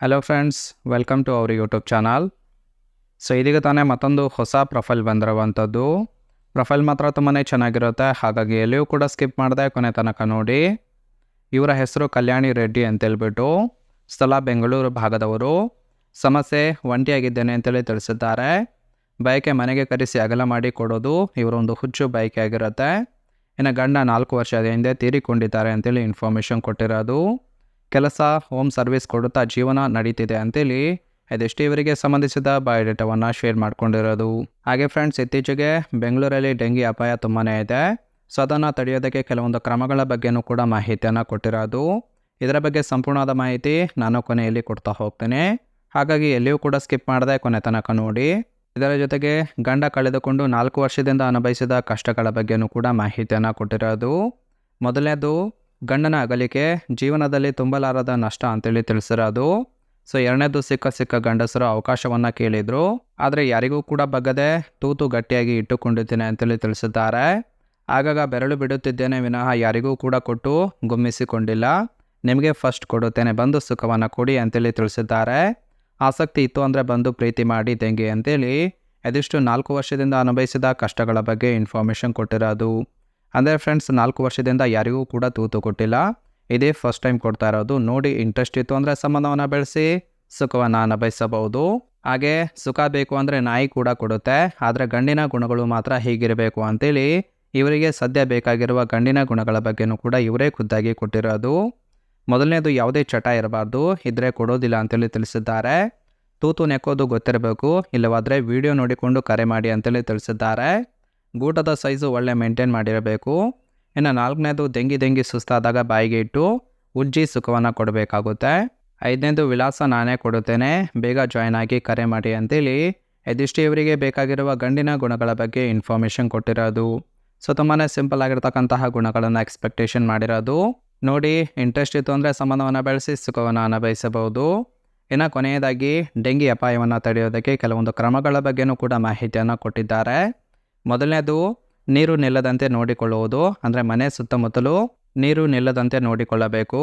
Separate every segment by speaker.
Speaker 1: Hello friends welcome to our YouTube channel so ಇದೀಗ ತಾನೇ ಮತ್ತೊಂದು ಹೊಸ ಪ್ರೊಫೈಲ್ ಬಂದಿರುವಂಥದ್ದು. ಪ್ರೊಫೈಲ್ ಮಾತ್ರ ತುಂಬಾ ಚೆನ್ನಾಗಿರುತ್ತೆ. ಹಾಗಾಗಿ ಎಲ್ಲಿಯೂ ಕೂಡ ಸ್ಕಿಪ್ ಮಾಡಿದೆ ಕೊನೆ ತನಕ ನೋಡಿ. ಇವರ ಹೆಸರು ಕಲ್ಯಾಣಿ ರೆಡ್ಡಿ ಅಂತೇಳ್ಬಿಟ್ಟು ಸ್ಥಳ ಬೆಂಗಳೂರು ಭಾಗದವರು. ಸಮಸ್ಯೆ ಒಂಟಿಯಾಗಿದ್ದೇನೆ ಅಂತೇಳಿ ತಿಳಿಸಿದ್ದಾರೆ. ಬೈಕೆ ಮನೆಗೆ ಕರೆಸಿ ಅಗಲ ಮಾಡಿ ಕೊಡೋದು ಇವರೊಂದು ಹುಚ್ಚು ಬಯಕೆ ಆಗಿರುತ್ತೆ. ಇನ್ನು ಗಂಡ ನಾಲ್ಕು ವರ್ಷದ ಹಿಂದೆ ತೀರಿಕೊಂಡಿದ್ದಾರೆ ಅಂತೇಳಿ ಇನ್ಫಾರ್ಮೇಷನ್ ಕೊಟ್ಟಿರೋದು. ಕೆಲಸ ಹೋಮ್ ಸರ್ವಿಸ್ ಕೊಡುತ್ತಾ ಜೀವನ ನಡೀತಿದೆ ಅಂತೇಳಿ ಅದೆಷ್ಟೇ ಇವರಿಗೆ ಸಂಬಂಧಿಸಿದ ಬಯೋಡೇಟಾವನ್ನು ಶೇರ್ ಮಾಡ್ಕೊಂಡಿರೋದು. ಹಾಗೆ ಫ್ರೆಂಡ್ಸ್ ಇತ್ತೀಚೆಗೆ ಬೆಂಗಳೂರಲ್ಲಿ ಡೆಂಗಿ ಅಪಾಯ ತುಂಬಾ ಇದೆ. ಸೊ ಅದನ್ನು ತಡೆಯೋದಕ್ಕೆ ಕೆಲವೊಂದು ಕ್ರಮಗಳ ಬಗ್ಗೆನೂ ಕೂಡ ಮಾಹಿತಿಯನ್ನು ಕೊಟ್ಟಿರೋದು. ಇದರ ಬಗ್ಗೆ ಸಂಪೂರ್ಣವಾದ ಮಾಹಿತಿ ನಾನು ಕೊನೆಯಲ್ಲಿ ಕೊಡ್ತಾ ಹೋಗ್ತೇನೆ. ಹಾಗಾಗಿ ಎಲ್ಲಿಯೂ ಕೂಡ ಸ್ಕಿಪ್ ಮಾಡದೆ ಕೊನೆ ತನಕ ನೋಡಿ. ಇದರ ಜೊತೆಗೆ ಗಂಡ ಕಳೆದುಕೊಂಡು ನಾಲ್ಕು ವರ್ಷದಿಂದ ಅನುಭವಿಸಿದ ಕಷ್ಟಗಳ ಬಗ್ಗೆನೂ ಕೂಡ ಮಾಹಿತಿಯನ್ನು ಕೊಟ್ಟಿರೋದು. ಮೊದಲನೇದು ಗಂಡನ ಅಗಲಿಕೆ ಜೀವನದಲ್ಲಿ ತುಂಬಲಾರದ ನಷ್ಟ ಅಂತೇಳಿ ತಿಳಿಸಿರೋದು ಸೊ ಎರಡನೇದು ಸಿಕ್ಕ ಸಿಕ್ಕ ಗಂಡಸರು ಅವಕಾಶವನ್ನು ಕೇಳಿದರು. ಆದರೆ ಯಾರಿಗೂ ಕೂಡ ಬಗ್ಗದೆ ತೂತು ಗಟ್ಟಿಯಾಗಿ ಇಟ್ಟುಕೊಂಡಿದ್ದೇನೆ ಅಂತೇಳಿ ತಿಳಿಸಿದ್ದಾರೆ. ಆಗಾಗ ಬೆರಳು ಬಿಡುತ್ತಿದ್ದೇನೆ ವಿನಃ ಯಾರಿಗೂ ಕೂಡ ಕೊಟ್ಟು ಗುಮ್ಮಿಸಿಕೊಂಡಿಲ್ಲ. ನಿಮಗೆ ಫಸ್ಟ್ ಕೊಡುತ್ತೇನೆ, ಬಂದು ಸುಖವನ್ನು ಕೊಡಿ ಅಂತೇಳಿ ತಿಳಿಸಿದ್ದಾರೆ. ಆಸಕ್ತಿ ಇತ್ತು ಅಂದರೆ ಬಂದು ಪ್ರೀತಿ ಮಾಡಿ ತೆಂಗಿ ಅಂತೇಳಿ. ಇದಿಷ್ಟು ನಾಲ್ಕು ವರ್ಷದಿಂದ ಅನುಭವಿಸಿದ ಕಷ್ಟಗಳ ಬಗ್ಗೆ ಇನ್ಫಾರ್ಮೇಷನ್ ಕೊಟ್ಟಿರೋದು. ಅಂದರೆ ಫ್ರೆಂಡ್ಸ್ ನಾಲ್ಕು ವರ್ಷದಿಂದ ಯಾರಿಗೂ ಕೂಡ ತೂತು ಕೊಟ್ಟಿಲ್ಲ. ಇದೇ ಫಸ್ಟ್ ಟೈಮ್ ಕೊಡ್ತಾ ಇರೋದು. ನೋಡಿ ಇಂಟ್ರೆಸ್ಟ್ ಇತ್ತು ಅಂದರೆ ಸಂಬಂಧವನ್ನು ಬೆಳೆಸಿ ಸುಖವನ್ನು ಅನುಭವಿಸಬಹುದು. ಹಾಗೆ ಸುಖ ಬೇಕು ಅಂದರೆ ನಾಯಿ ಕೂಡ ಕೊಡುತ್ತೆ. ಆದರೆ ಗಂಡಿನ ಗುಣಗಳು ಮಾತ್ರ ಹೀಗಿರಬೇಕು ಅಂತೇಳಿ ಇವರಿಗೆ ಸದ್ಯ ಬೇಕಾಗಿರುವ ಗಂಡಿನ ಗುಣಗಳ ಬಗ್ಗೆನೂ ಕೂಡ ಇವರೇ ಖುದ್ದಾಗಿ ಕೊಟ್ಟಿರೋದು. ಮೊದಲನೇದು ಯಾವುದೇ ಚಟ ಇರಬಾರ್ದು. ಇದ್ರೆ ಕೊಡೋದಿಲ್ಲ ಅಂತೇಳಿ ತಿಳಿಸಿದ್ದಾರೆ. ತೂತು ನೆಕ್ಕೋದು ಗೊತ್ತಿರಬೇಕು. ಇಲ್ಲವಾದರೆ ವಿಡಿಯೋ ನೋಡಿಕೊಂಡು ಕರೆ ಮಾಡಿ ಅಂತೇಳಿ ತಿಳಿಸಿದ್ದಾರೆ. ಗೂಟದ ಸೈಜು ಒಳ್ಳೆ ಮೇಂಟೈನ್ ಮಾಡಿರಬೇಕು. ಇನ್ನು ನಾಲ್ಕನೇದು ದೆಂಗಿ ದೆಂಗಿ ಸುಸ್ತಾದಾಗ ಬಾಯಿಗೆ ಇಟ್ಟು ಉಜ್ಜಿ ಸುಖವನ್ನು ಕೊಡಬೇಕಾಗುತ್ತೆ. ಐದನೇದು ವಿಳಾಸ ನಾನೇ ಕೊಡುತ್ತೇನೆ. ಬೇಗ ಜಾಯ್ನ್ ಆಗಿ ಕರೆ ಮಾಡಿ ಅಂತೇಳಿ. ಯದಿಷ್ಟಿಯವರಿಗೆ ಬೇಕಾಗಿರುವ ಗಂಡಿನ ಗುಣಗಳ ಬಗ್ಗೆ ಇನ್ಫಾರ್ಮೇಷನ್ ಕೊಟ್ಟಿರೋದು. ಸೊ ತುಂಬಾ ಸಿಂಪಲ್ ಆಗಿರ್ತಕ್ಕಂತಹ ಗುಣಗಳನ್ನು ಎಕ್ಸ್ಪೆಕ್ಟೇಷನ್ ಮಾಡಿರೋದು. ನೋಡಿ ಇಂಟ್ರೆಸ್ಟ್ ಇತ್ತು ಅಂದರೆ ಸಂಬಂಧವನ್ನು ಬೆಳೆಸಿ ಸುಖವನ್ನು ಅನುಭವಿಸಬಹುದು. ಇನ್ನು ಕೊನೆಯದಾಗಿ ಡೆಂಗಿ ಅಪಾಯವನ್ನು ತಡೆಯೋದಕ್ಕೆ ಕೆಲವೊಂದು ಕ್ರಮಗಳ ಬಗ್ಗೆನೂ ಕೂಡ ಮಾಹಿತಿಯನ್ನು ಕೊಟ್ಟಿದ್ದಾರೆ. ಮೊದಲನೇದು ನೀರು ನಿಲ್ಲದಂತೆ ನೋಡಿಕೊಳ್ಳುವುದು, ಅಂದರೆ ಮನೆ ಸುತ್ತಮುತ್ತಲು ನೀರು ನಿಲ್ಲದಂತೆ ನೋಡಿಕೊಳ್ಳಬೇಕು.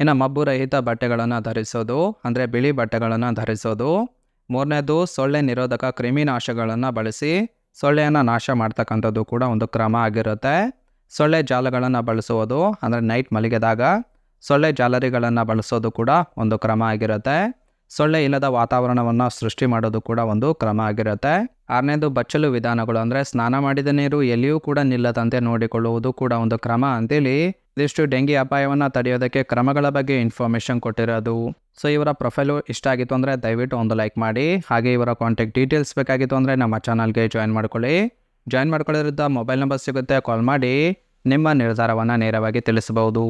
Speaker 1: ಇನ್ನು ಮಬ್ಬು ರಹಿತ ಬಟ್ಟೆಗಳನ್ನು ಧರಿಸೋದು, ಅಂದರೆ ಬಿಳಿ ಬಟ್ಟೆಗಳನ್ನು ಧರಿಸೋದು. ಮೂರನೇದು, ಸೊಳ್ಳೆ ನಿರೋಧಕ ಕ್ರಿಮಿನಾಶಗಳನ್ನು ಬಳಸಿ ಸೊಳ್ಳೆಯನ್ನು ನಾಶ ಮಾಡ್ತಕ್ಕಂಥದ್ದು ಕೂಡ ಒಂದು ಕ್ರಮ ಆಗಿರುತ್ತೆ. ಸೊಳ್ಳೆ ಜಾಲಗಳನ್ನು ಬಳಸುವುದು, ಅಂದರೆ ನೈಟ್ ಮಲಗಿದಾಗ ಸೊಳ್ಳೆ ಜಾಲರಿಗಳನ್ನು ಬಳಸೋದು ಕೂಡ ಒಂದು ಕ್ರಮ ಆಗಿರುತ್ತೆ. ಸೊಳ್ಳೆ ಇಲ್ಲದ ವಾತಾವರಣವನ್ನು ಸೃಷ್ಟಿ ಮಾಡೋದು ಕೂಡ ಒಂದು ಕ್ರಮ ಆಗಿರುತ್ತೆ. ಆರನೇದು ಬಚ್ಚಲು ವಿಧಾನಗಳು ಅಂದರೆ ಸ್ನಾನ ಮಾಡಿದ ನೀರು ಎಲ್ಲಿಯೂ ಕೂಡ ನಿಲ್ಲದಂತೆ ನೋಡಿಕೊಳ್ಳುವುದು ಕೂಡ ಒಂದು ಕ್ರಮ ಅಂತೇಳಿ ಇದಿಷ್ಟು ಡೆಂಗಿ ಅಪಾಯವನ್ನು ತಡೆಯೋದಕ್ಕೆ ಕ್ರಮಗಳ ಬಗ್ಗೆ ಇನ್ಫಾರ್ಮೇಷನ್ ಕೊಟ್ಟಿರೋದು. ಸೊ ಇವರ ಪ್ರೊಫೈಲು ಇಷ್ಟ ಆಗಿತ್ತು ಅಂದರೆ ದಯವಿಟ್ಟು ಒಂದು ಲೈಕ್ ಮಾಡಿ. ಹಾಗೆ ಇವರ ಕಾಂಟ್ಯಾಕ್ಟ್ ಡೀಟೇಲ್ಸ್ ಬೇಕಾಗಿತ್ತು ಅಂದರೆ ನಮ್ಮ ಚಾನಲ್ಗೆ ಜಾಯಿನ್ ಮಾಡ್ಕೊಳ್ಳಿ. ಜಾಯಿನ್ ಮಾಡ್ಕೊಳ್ಳೋದ್ರಿಂದ ಮೊಬೈಲ್ ನಂಬರ್ ಸಿಗುತ್ತೆ ಕಾಲ್ ಮಾಡಿ. ನಿಮ್ಮ ನಿರ್ಧಾರವನ್ನು ನೇರವಾಗಿ ತಿಳಿಸಬಹುದು.